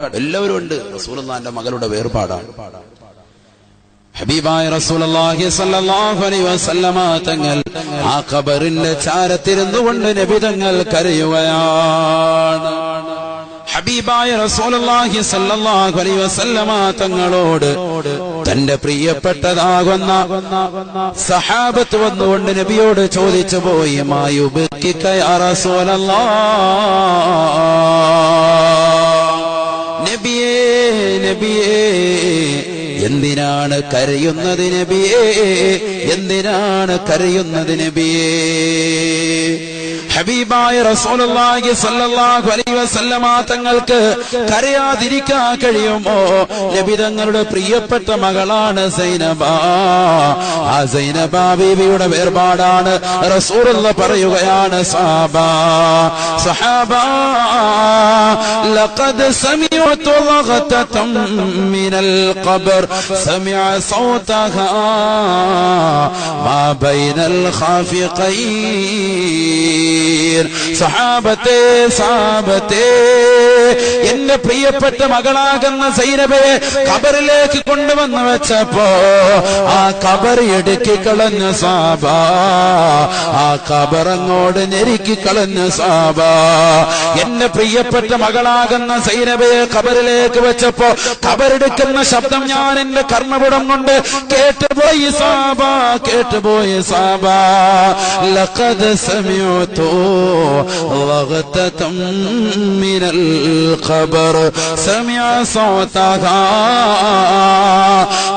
എല്ലാവരും ഉണ്ട് റസൂലുള്ളാന്റെ മകളുടെ വേർപാടാണ്. ഹബീബായ അലൈഹി വസല്ലമ തങ്ങൾ ആ ഖബറിന്റെ ചാരത്തിരുന്നു കൊണ്ട് നബി തങ്ങൾ കരയുകയാണ്. ഹബീബായ റസൂലുള്ളാഹി സ്വല്ലല്ലാഹു അലൈഹി വസല്ലമ തങ്ങളോട് തന്റെ പ്രിയപ്പെട്ടതാകുന്ന സഹാബത്ത് വന്നുകൊണ്ട് നബിയോട് ചോദിച്ചു പോയി മായുബിക്ക റസോലല്ലാ റസൂലല്ലാഹ് എന്തിനാണ് കരയുന്നത് നബിയേ? എന്തിനാണ് കരയുന്നത് നബിയേ? ഹബീബായ റസൂലുള്ളാഹി സ്വല്ലല്ലാഹു അലൈഹി വസല്ലമ തങ്ങൾക്ക് കരയാതിരിക്കാൻ കഴിയുമോ നബി തങ്ങളുടെ പ്രിയപ്പെട്ട മകളാണ് സൈനബ ആ സൈനബ ബീവിയുടെ വേർപാടാണ് റസൂലുള്ള പറയുകയാണ് സാബ സഹാബ لقد سمعت ضغطة من القبر سمع صوتها ما بين الخافقين സഹാബത്തെ സാബത്തെ. എന്റെ പ്രിയപ്പെട്ട മകളാകുന്ന സൈനബയെ കബറിലേക്ക് കൊണ്ടുവന്ന് വെച്ചപ്പോ ആ കബർ ഇടുക്കി കളഞ്ഞ സാബ. ആ കബറങ്ങോട് ഞെരുക്കി കളഞ്ഞ സാബ. എന്റെ പ്രിയപ്പെട്ട മകളാകുന്ന സൈനബയെ കബറിലേക്ക് വെച്ചപ്പോ കബറെടുക്കുന്ന ശബ്ദം ഞാൻ എന്റെ കർമ്മപുടം കൊണ്ട് കേട്ടുപോയി സാബ കേട്ടുപോയി സാബ. ലഖദ് സമയത്തോ وغتة من القبر سمع صوتها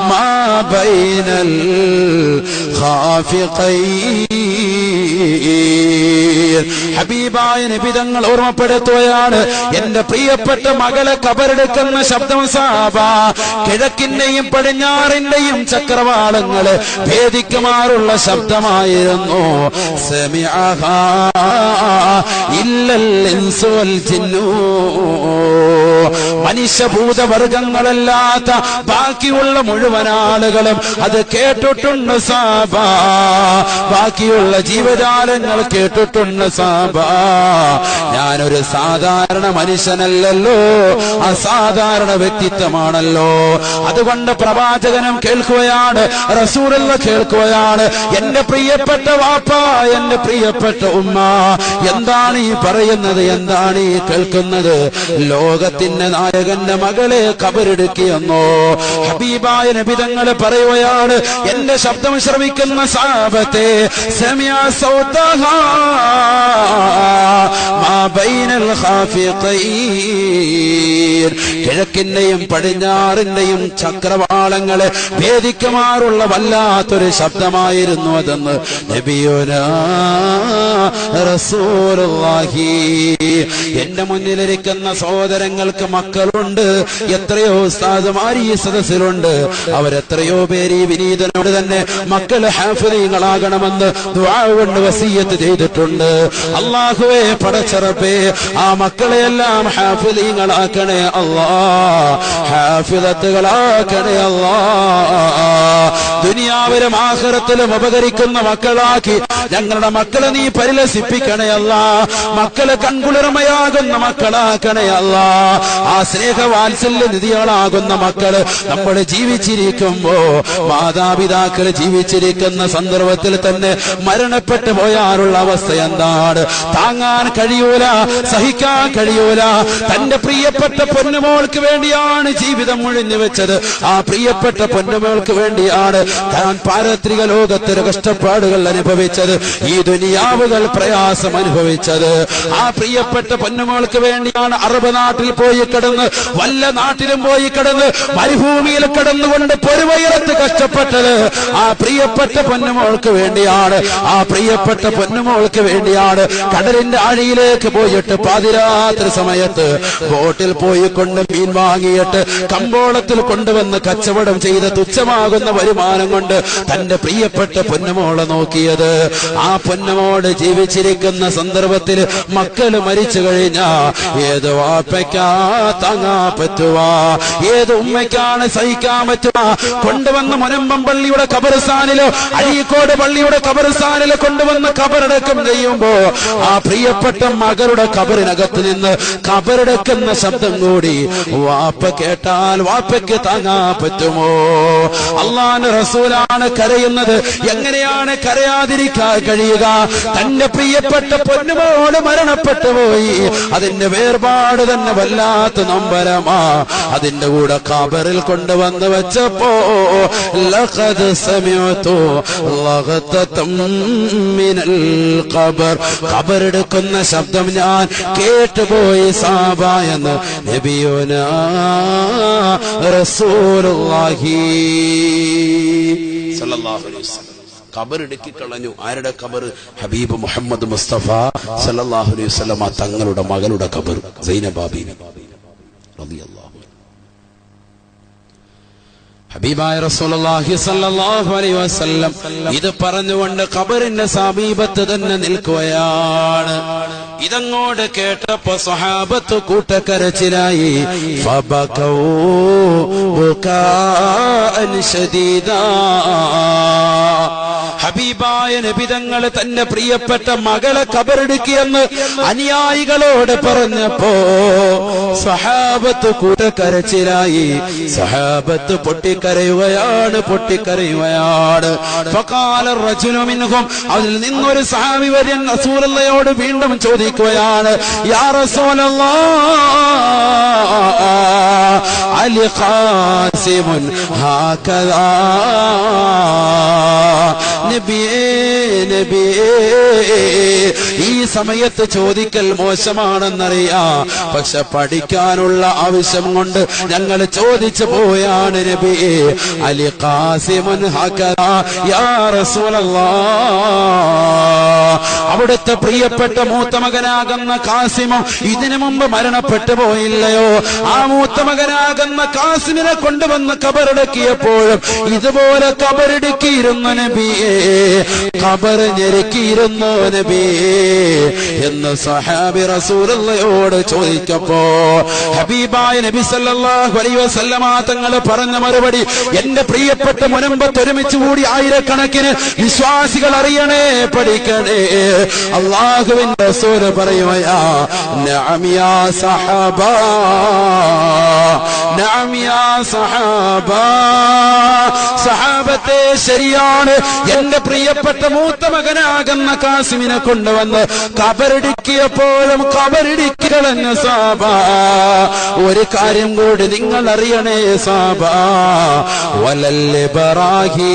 ما بين الخافقين. ഹബീബായ നിബിതങ്ങൾ ഓർമ്മപ്പെടുത്തുകയാണ്. എന്റെ പ്രിയപ്പെട്ട മകളെ കബറെടുക്കുന്ന ശബ്ദം സാബ കിഴക്കിന്റെയും പടിഞ്ഞാറിന്റെയും ചക്രവാളങ്ങൾ ഭേദിക്കുമാറുള്ള ശബ്ദമായിരുന്നു. മനുഷ്യഭൂതവർഗങ്ങളല്ലാത്ത ബാക്കിയുള്ള മുഴുവൻ ആളുകളും അത് കേട്ടിട്ടുണ്ട് സാബ. ബാക്കിയുള്ള ജീവജാലങ്ങൾ കേട്ടിട്ടുണ്ട് സാബ. ഞാനൊരു സാധാരണ മനുഷ്യനല്ലല്ലോ. അസാധാരണ വ്യക്തിത്വമാണല്ലോ. അതുകൊണ്ട് പ്രവാചകനും കേൾക്കുകയാണ് റസൂറല്ല കേൾക്കുകയാണ്. എന്റെ പ്രിയപ്പെട്ട വാപ്പ എന്റെ പ്രിയപ്പെട്ട ഉമ്മ എന്താണ് ഈ പറയുന്നത് എന്താണ് ഈ കേൾക്കുന്നത്? ലോകത്തിന്റെ നായകന്റെ മകളെ കബറെടുക്കിയെന്നോ ഹബീബായ നബിതങ്ങൾ പറയുകയാണ് എന്റെ ശബ്ദം ശ്രമിക്കുന്ന സാപത്തെ സമയ കിഴക്കിന്റെയും പടിഞ്ഞാറിന്റെയും ചക്രവാളങ്ങളെ ഭേദിക്കുമാറുള്ള വല്ലാത്തൊരു ശബ്ദമായിരുന്നു അതെന്ന് റസൂലുള്ളാഹി. എന്റെ മുന്നിലിരിക്കുന്ന സഹോദരങ്ങൾക്ക് മക്കളുണ്ട് എത്രയോ ഉസ്താദുമാർ ഈ സദസ്സിലുണ്ട്. അവരെത്രയോ പേര് ഈ വിനീതനോട് തന്നെ മക്കൾ ഹാഫിലീങ്ങളാകണമെന്ന് ദുആ കൊണ്ട് വസീയത്ത് ചെയ്തിട്ടുണ്ട്. അള്ളാഹുവെ പടച്ചറപ്പേ ആ മക്കളെയെല്ലാം ഹാഫിലീങ്ങളാക്കണേ അള്ളാ. ഹാഫിലത്തുകളാക്കണേ അള്ളാ. ദുനിയാവിലും ആഖിറത്തിലും ഉപകരിക്കുന്ന മക്കളാക്കി ഞങ്ങളുടെ മക്കളെ നീ പരിലസിപ്പിക്കണേ അല്ല മക്കളെ കൺകുളിർമയാകുന്ന മക്കളാക്കണേ അല്ല ആ സ്നേഹവാത്സല്യ നിധികളാകുന്ന മക്കൾ നമ്മൾ ജീവിച്ചിരിക്കുമ്പോ മാതാപിതാക്കൾ ജീവിച്ചിരിക്കുന്ന സന്ദർഭത്തിൽ തന്നെ മരണപ്പെട്ടു പോയാലുള്ള അവസ്ഥ എന്താണ്? താങ്ങാൻ കഴിയൂല സഹിക്കാൻ കഴിയൂല. തന്റെ പ്രിയപ്പെട്ട പൊന്നുമോൾക്ക് വേണ്ടിയാണ് ജീവിതം മുഴിഞ്ഞു വെച്ചത്. ആ പ്രിയപ്പെട്ട പൊന്നുമോൾക്ക് വേണ്ടിയാണ് താൻ പാരത്രിക ലോകത്തിന് കഷ്ടപ്പാടുകൾ അനുഭവിച്ചത്. ഈ ദുനിയാവുകൾ പ്രയാസം അനുഭവിച്ചത്. ആ പ്രിയപ്പെട്ട പൊന്നുമോൾക്ക് വേണ്ടിയാണ് അറബ് നാട്ടിൽ പോയി കിടന്ന് വല്ല നാട്ടിലും പോയി കിടന്ന് മരുഭൂമിയിൽ കിടന്നുകൊണ്ട് പൊരുവയിലത്ത് കഷ്ടപ്പെട്ടത്. ആ പ്രിയപ്പെട്ട പൊന്നുമോൾക്ക് വേണ്ടിയാണ് ആ പ്രിയപ്പെട്ട പൊന്നുമോൾക്ക് വേണ്ടിയാണ് കടലിന്റെ അഴിയിലേക്ക് പോയിട്ട് പാതിരാത്രി സമയത്ത് ബോട്ടിൽ പോയി കൊണ്ട് മീൻ വാങ്ങിയിട്ട് കമ്പോളത്തിൽ കൊണ്ടുവന്ന് കച്ചവടം ചെയ്ത് തുച്ഛമാകുന്ന വരുമാനം കൊണ്ട് തന്റെ പ്രിയപ്പെട്ട പൊന്നുമോളെ നോക്കിയത്. ആ പൊന്നുമോട് ജീവിച്ചിരിക്കുന്ന സന്ദർഭത്തിൽ മക്കൾ മരിച്ചു കഴിഞ്ഞാ ഏത് വാപ്പയ്ക്കാ താങ്ങാ പറ്റുവാ? ഏത് ഉമ്മയ്ക്കാണ് സഹിക്കാൻ പറ്റുക കൊണ്ടുവന്ന മുനമ്പം പള്ളിയുടെ കബർസ്ഥാനിലോ അഴീക്കോട് പള്ളിയുടെ കബർസ്ഥാനിലോ കൊണ്ടുവന്ന് കബറടക്കം ചെയ്യുമ്പോ ആ പ്രിയപ്പെട്ട മകളുടെ കബറിനകത്ത് നിന്ന് കബറടക്കുന്ന ശബ്ദം കൂടി വാപ്പ കേട്ടാൽ വാപ്പയ്ക്ക് താങ്ങാൻ പറ്റുമോ? അള്ളാന്റെ റസൂലാണ് കരയുന്നത്. എങ്ങനെയാണ് കരയാതിരിക്കാൻ കഴിയുക? തന്റെ പ്രിയപ്പെട്ട പൊന്നുമോട് മരണപ്പെട്ടു പോയി. അതിന്റെ വേർപാട് തന്നെ വല്ലാത്ത നമ്പരമാ. അതിന്റെ കൂടെ കബറിൽ കൊണ്ടുവന്ന് വെച്ചപ്പോ ലഖദ് സമയത്തോ മിനൽ ഖബർ. ഖബറെടുക്കുന്ന ശബ്ദം ഞാൻ കേട്ടുപോയി സാബ എന്ന് നബിയോന റസൂലുള്ളാഹി. സല്ലല്ലാഹു അലൈഹി വസല്ലം. ഖബർ കളഞ്ഞു. ആരുടെ കബർ ഹബീബ് മുഹമ്മദ് മുസ്തഫ സല്ലല്ലാഹു അലൈഹി വസല്ലമ തങ്ങളുടെ മകളുടെ കബർ സൈനബാബി റളിയല്ലാഹു ഹബീബായ റസൂലുള്ളാഹി സ്വല്ലല്ലാഹു അലൈഹി വസല്ലം ഇത് പറഞ്ഞുകൊണ്ട് ഖബറിന്റെ സമീപത്ത് തന്നെ നിൽക്കുകയാണ്. ഇതങ്ങോട് കേട്ടപ്പോ സ്വഹാബത്ത് കൂട്ടക്കരച്ചിലായി. ശദീദാ. ഹബീബായ നബിതങ്ങൾ തന്റെ പ്രിയപ്പെട്ട മകളെ കബറെടുക്കിയെന്ന് അനുയായികളോട് പറഞ്ഞപ്പോ സഹാബത്ത് കൂട്ടക്കരച്ചിലായി. സഹാബത്ത് പൊട്ടിക്കരയുകയാണ് പൊട്ടിക്കരയുകയാണ്. അതിൽ നിന്നൊരു സഹാബി വര്യൻ റസൂലുള്ളയോട് വീണ്ടും ചോദിക്കുകയാണ് യാ റസൂലല്ലാഹ് അലി ഈ സമയത്ത് ചോദിക്കൽ മോശമാണെന്നറിയാ. പക്ഷെ പഠിക്കാനുള്ള ആവശ്യം കൊണ്ട് ഞങ്ങൾ ചോദിച്ചു പോയാണ് നബിയേ. അലി കാസിമൻ അവിടുത്തെ പ്രിയപ്പെട്ട മൂത്ത മകനാകുന്ന കാസിമും ഇതിനു മുമ്പ് മരണപ്പെട്ടു പോയില്ലയോ? ആ മൂത്ത മകനാകുന്ന കാസിമിനെ കൊണ്ടുവന്ന് കബറടക്കിയപ്പോഴും ഇതുപോലെ കബറടുക്കിയിരുന്നു നബിയേ. കബർ ഞെരുക്കിയിരുന്നു നബി എന്ന് സഹാബി റസൂലുള്ളയോട് ചോദിച്ചപ്പോ ഹബീബായ നബി സല്ലല്ലാഹു അലൈഹി വസല്ലമ തങ്ങൾ പറഞ്ഞ മറുപടി എന്റെ പ്രിയപ്പെട്ട മുനമ്പത്ത് ഒരുമിച്ച് കൂടി ആയിരക്കണക്കിന് വിശ്വാസികൾ അറിയണേ പഠിക്കണേ. അള്ളാഹുവിന്റെ റസൂൽ പറയുമയാ നഅം യാ സഹബ നഅം യാ സഹബ. സഹാബത്തെ ശരിയാണ് എന്റെ പ്രിയപ്പെട്ട മൂത്ത മകനാകുന്ന കാസിമിനെ കൊണ്ടുവന്ന് കബറിടിക്കിയപ്പോഴും കബറിടിക്കളഞ്ഞ സാബ ഒരു കാര്യം കൂടി നിങ്ങൾ അറിയണേ സാബ വലല്ലെ ബറാഹീം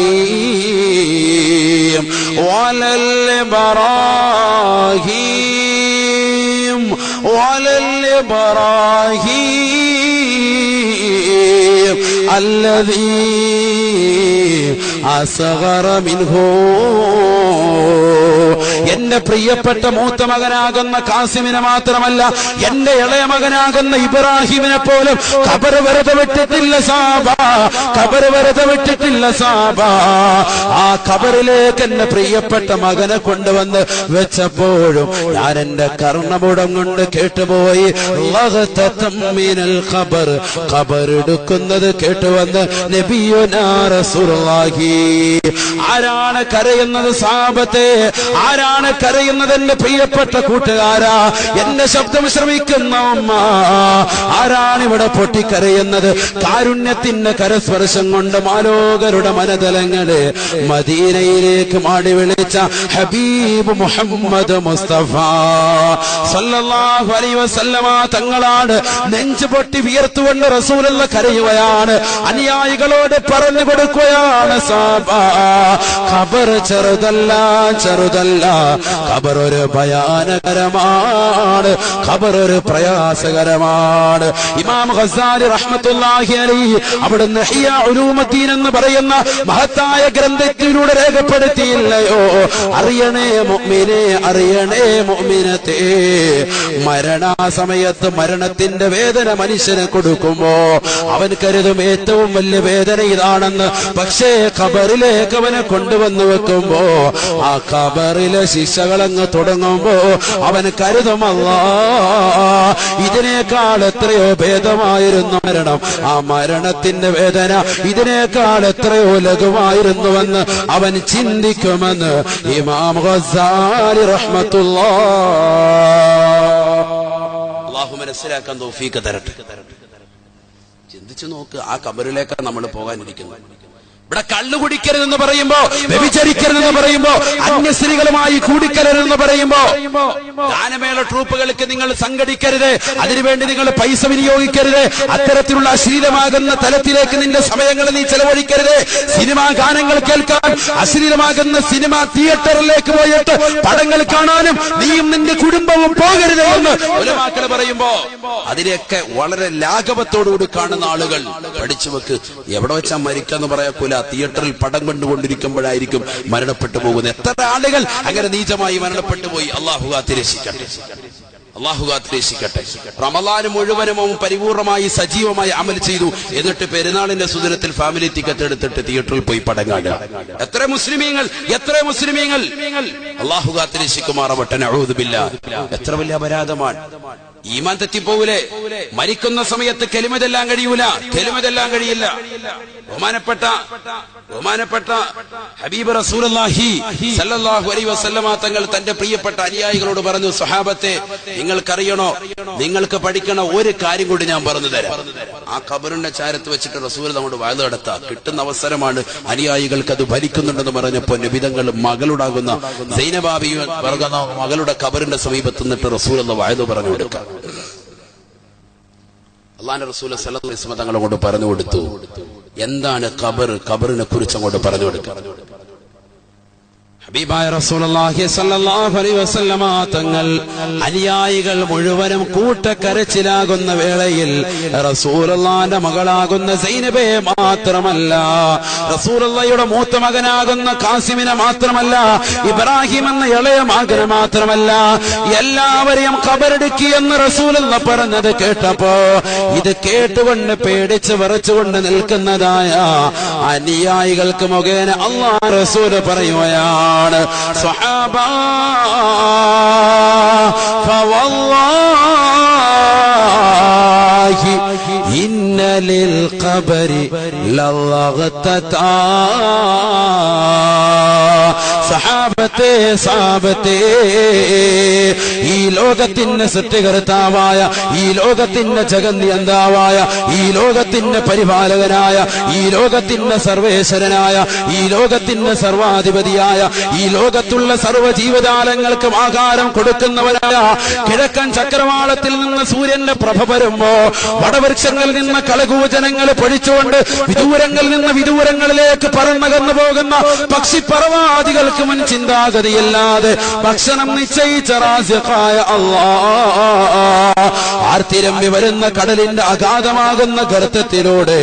വലല്ലെ ബറാഹീം വലല്ലെ ബറാഹീം الذي أصغر منه. എന്റെ പ്രിയപ്പെട്ട മൂത്ത മകനാകുന്ന കാസിമിനെ മാത്രമല്ല എന്റെ ഇളയ മകനാകുന്ന ഇബ്രാഹിമിനെ പോലും കബർ വെറുതെ വിട്ടിട്ടില്ല സാബ. കബർ വെറുതെ വിട്ടിട്ടില്ല സാബ. ആ കബറിലേക്ക് എന്റെ പ്രിയപ്പെട്ട മകനെ കൊണ്ടുവന്ന് വെച്ചപ്പോഴും ഞാൻ എന്റെ കർണമുടം കൊണ്ട് കേട്ടുപോയി. ഖബർ. എടുക്കുന്നത് കേട്ടുവന്ന് നബിയുനാ റസൂലുള്ളാഹി. ആരാണ് കരയുന്നത് സാബത്തെ? ആരാണ് കരയുന്നത് എന്റെ പ്രിയപ്പെട്ട കൂട്ടുകാരാ. എന്റെ ശബ്ദം ശ്രമിക്കുന്ന ആരാണ് ഇവിടെ പൊട്ടിക്കരയുന്നത്? കാരുണ്യത്തിന്റെ കരസ്പർശം കൊണ്ട് മാലോകരുടെ മനതലങ്ങൾ മദീനയിലേക്ക് മാടി വിളിച്ച ഹബീബ് മുഹമ്മദ് മുസ്തഫ. വസല്ലമ തങ്ങളാണ് നെഞ്ചു പൊട്ടി വിയർത്തുകൊണ്ട് റസൂലുള്ള കരയുകയാണ്. അനുയായികളോട് പറഞ്ഞു കൊടുക്കുകയാണ് സാബ. ഖബർ ചെറുതല്ല ചെറുതല്ല. ഖബർ ഒരു ഭയാനകരമാണ് ഖബറൊരു പ്രയാസകരമാണ്. ഇമാം ഹസാരി റഹ്മത്തുള്ളാഹി അലൈഹി നഹിയ ഉലൂമുദ്ദീൻ എന്ന് പറയുന്ന മഹത്തായ ഗ്രന്ഥത്തിലൂടെ രേഖപ്പെടുത്തിയില്ലയോ? അറിയണേ മുഅ്മിനെ അറിയണേ മുഅ്മിനത്തെ. മരണാസമയത്ത് മരണത്തിന്റെ വേദന മനുഷ്യന് കൊടുക്കുമ്പോ അവൻ കരുതും ഏറ്റവും വലിയ വേദന ഇതാണെന്ന്. പക്ഷേ ഖബറിലേക്ക് അവനെ കൊണ്ടുവന്നു വെക്കുമ്പോ ആ ഖബറിലെ ശിക്ഷകളങ്ങ് തുടങ്ങുമ്പോ അവൻ കരുതുമല്ല. ഇതിനേക്കാൾ എത്രയോ ഭേദമായിരുന്നു മരണം. ആ മരണത്തിന്റെ വേദന ഇതിനേക്കാൾ എത്രയോ ലഘുവായിരുന്നുവെന്ന് അവൻ ചിന്തിക്കുമെന്ന് ഇമാം ഗസാലി റഹ്മത്തുള്ള. മനസ്സിലാക്കാൻ തോഫീക്ക് തരട്ടെ. ചിന്തിച്ചു നോക്ക് ആ കബറിലേക്കാണ് നമ്മൾ പോകാനിരിക്കുന്നത്. ഇവിടെ കള്ളു കുടിക്കരുതെന്ന് പറയുമ്പോ വ്യഭിചരിക്കരുതെന്ന് പറയുമ്പോ അന്യസ്ത്രീകളുമായി കൂടിക്കരുതെന്ന് പറയുമ്പോ ഗാനമേള ട്രൂപ്പുകൾക്ക് നിങ്ങൾ സംഘടിക്കരുത് അതിനുവേണ്ടി നിങ്ങൾ പൈസ വിനിയോഗിക്കരുത് അത്തരത്തിലുള്ള അശ്ലീലമാകുന്ന തലത്തിലേക്ക് നിന്റെ സമയങ്ങൾ നീ ചെലവഴിക്കരുത്. സിനിമാ ഗാനങ്ങൾ കേൾക്കാൻ അശ്ലീലമാകുന്ന സിനിമ തിയേറ്ററിലേക്ക് പോയിട്ട് പടങ്ങൾ കാണാനും നീയും നിന്റെ കുടുംബവും പോകരുത് എന്ന് പറയുമ്പോ അതിനെയൊക്കെ വളരെ ലാഘവത്തോടുകൂടി കാണുന്ന ആളുകൾ പഠിച്ചു വെക്ക്. എവിടെ വെച്ചാ മരിക്കാന്ന് പറയാക്കൂല തിയേറ്ററിൽ പടം കണ്ടുകൊണ്ടിരിക്കുമ്പോഴായിരിക്കും മരണപ്പെട്ടു പോകുന്നത്. എത്ര ആളുകൾ അങ്ങനെ നീചമായി മരണപ്പെട്ടു പോയി? അള്ളാഹു കാത്തിരക്ഷിക്കട്ടെ. അള്ളാഹു റമലാന് മുഴുവനും അവൻ പരിപൂർണമായി സജീവമായി അമൽ ചെയ്തു. എന്നിട്ട് പെരുന്നാളിന്റെ സുദിനത്തിൽ ഫാമിലി ടിക്കറ്റ് എടുത്തിട്ട് തിയേറ്ററിൽ പോയി പടം കാണുക എത്ര മുസ്ലിമീങ്ങൾ എത്ര മുസ്ലിമീങ്ങൾ? അള്ളാഹു നഊദുബില്ലാ എത്ര വലിയ അപരാധമാണ്. ഈമാൻ തെറ്റിപ്പോകൂലേ മരിക്കുന്ന സമയത്ത് കെലിമതെല്ലാം കഴിയൂല. കെലിമതെല്ലാം കഴിയില്ല. ബഹുമാനപ്പെട്ട ബഹുമാനപ്പെട്ട ഹബീബ് റസൂലുള്ളാഹി സല്ലല്ലാഹു അലൈഹി വസല്ലമ തങ്ങൾ തന്റെ പ്രിയപ്പെട്ട അനുയായികളോട് പറഞ്ഞു സഹാബത്തെ നിങ്ങൾക്കറിയണോ? നിങ്ങൾക്ക് പഠിക്കണ ഒരു കാര്യം കൂടി ഞാൻ പറഞ്ഞു തരാം. ആ ഖബറിന്റെ ചാരത്ത് വെച്ചിട്ട് റസൂൽ നമ്മുടെ വാഴ്ന്നു നടത്താം. കിട്ടുന്ന അവസരമാണ് അനുയായികൾക്ക് അത് ഭരിക്കുന്നുണ്ടെന്ന് പറഞ്ഞപ്പോ നിബിതങ്ങൾ മകളുടാകുന്ന സൈനബാബി പറഞ്ഞ മകളുടെ ഖബറിന്റെ സമീപത്ത് നിന്നിട്ട് റസൂൽ എന്ന വാഴ്ന്നു പറഞ്ഞു കൊടുക്കാം. അള്ളാന്റെ റസൂൽ സലഹ് കൊണ്ട് പറഞ്ഞു കൊടുത്തു. എന്താണ് ഖബർ? ഖബറിനെ കുറിച്ച് അങ്ങോട്ട് പറഞ്ഞു കൊടുക്കുക ഹബീബായ അലൈഹി വസല്ലമ തങ്ങൾ അനുയായികൾ മുഴുവനും കൂട്ടക്കരച്ചിലാകുന്ന വേളയിൽ റസൂലുള്ളാന്റെ മകളാകുന്ന സൈനബയെ മാത്രമല്ല റസൂലുള്ളയുടെ മൂത്ത മകനാകുന്ന കാസിമിനെ മാത്രമല്ല ഇബ്രാഹിം എന്ന ഇളയ മകനെ മാത്രമല്ല എല്ലാവരെയും കബറടുക്കി എന്ന് റസൂലുള്ള പറഞ്ഞത് കേട്ടപ്പോ ഇത് കേട്ടുകൊണ്ട് പേടിച്ച് വിറച്ചുകൊണ്ട് നിൽക്കുന്നതായ അനുയായികൾക്ക് മുഖേന അള്ളാഹ് റസൂല് പറയുകയാണ് സ്വഹാബ فوالله إن للقبر للغتتا സഹാബത്തെ സാബത്തെ ഈ ലോകത്തിന്റെ സൃഷ്ടികർത്താവായ ഈ ലോകത്തിന്റെ ജഗന്യന്താവായ ഈ ലോകത്തിന്റെ പരിപാലകനായ ഈ ലോകത്തിന്റെ സർവേശ്വരനായ ഈ ലോകത്തിന്റെ സർവാധിപതിയായ ഈ ലോകത്തുള്ള സർവ്വ ജീവജാലങ്ങൾക്കും ആഹാരം കൊടുക്കുന്നവനായ കിഴക്കൻ ചക്രവാളത്തിൽ നിന്ന് സൂര്യന്റെ പ്രഭ വരുമ്പോ വടവൃക്ഷങ്ങളിൽ നിന്ന് കളകൂചനങ്ങൾ പൊഴിച്ചുകൊണ്ട് വിദൂരങ്ങളിൽ നിന്ന് വിദൂരങ്ങളിലേക്ക് പറന്നകന്നു പോകുന്ന പക്ഷിപ്പറവാദികൾക്ക് മുൻ ചിന്താഗതിയില്ലാതെ ഭക്ഷണം നിശ്ചയിച്ച റാസിഖായ ആർത്തിരമ്പി വരുന്ന കടലിന്റെ അഗാധമാകുന്ന ഗർത്തത്തിലൂടെ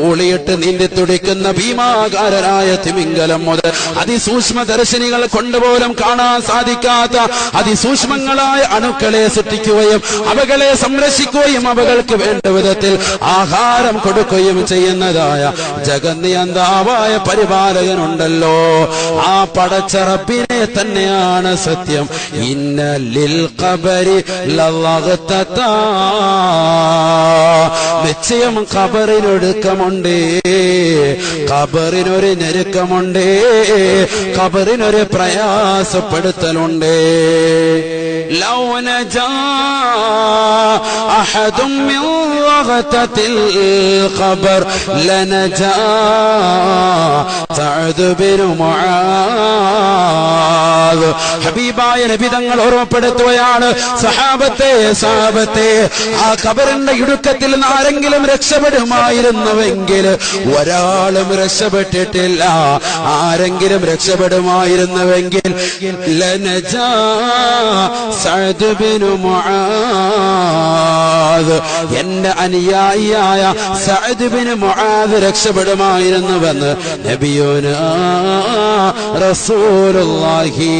ഊളിയിട്ട് നീന്തി തുടിക്കുന്ന ഭീമാകാരനായ തിമിംഗലം മുതൽ അതിസൂക്ഷ്മ ദർശിനികൾ കൊണ്ടുപോലും കാണാൻ സാധിക്കാത്ത അതിസൂക്ഷ്മങ്ങളായ അണുക്കളെ സൃഷ്ടിക്കുകയും അവകളെ സംരക്ഷിക്കുകയും അവകൾക്ക് വേണ്ട വിധത്തിൽ ആഹാരം കൊടുക്കുകയും ചെയ്യുന്നതായ ജഗന്നിയന്താവായ പരിപാലകനുണ്ടല്ലോ. ആ പടച്ചറപ്പിനെ തന്നെയാണ് സത്യം. ഇന്ന ലിൽ കബരി നിശ്ചയം കബറിനൊടുക്കമുണ്ട് കബറിനൊരു ഞെരുക്കമുണ്ട്. കബറിനൊരു പ്രയാസപ്പെടുത്തലുണ്ട്. ലൗന أحد من ضغطة القبر لنجا سعد بن معاذ ഹബീബായ നബി തങ്ങൾ ഓർമ്മപ്പെടുത്തുകയാണ് സഹാബത്തെ സഹാബത്തെ ആ കബറിന്റെ ഇടുക്കത്തിൽ നിന്ന് ആരെങ്കിലും രക്ഷപ്പെടുമായിരുന്നുവെങ്കിൽ ഒരാളും രക്ഷപ്പെട്ടിട്ടില്ല ആരെങ്കിലും രക്ഷപ്പെടുമായിരുന്നുവെങ്കിൽ ലനജാ സഅദ് ബിൻ മുആദ് എന്റെ അനുയായിയായ സഅദ് ബിൻ മുആദ് രക്ഷപ്പെടുമായിരുന്നുവെന്ന് നബിയോന റസൂലുള്ളാഹി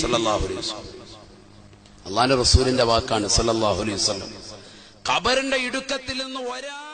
സല്ലല്ലാഹു അലൈഹി വസല്ലം. അള്ളാന്റെ റസൂലിന്റെ വാക്കാണ് സല്ലല്ലാഹു അലൈഹി വസല്ലം. ഖബറിന്റെ ഇടുക്കത്തിൽ നിന്ന് ഒരാൾ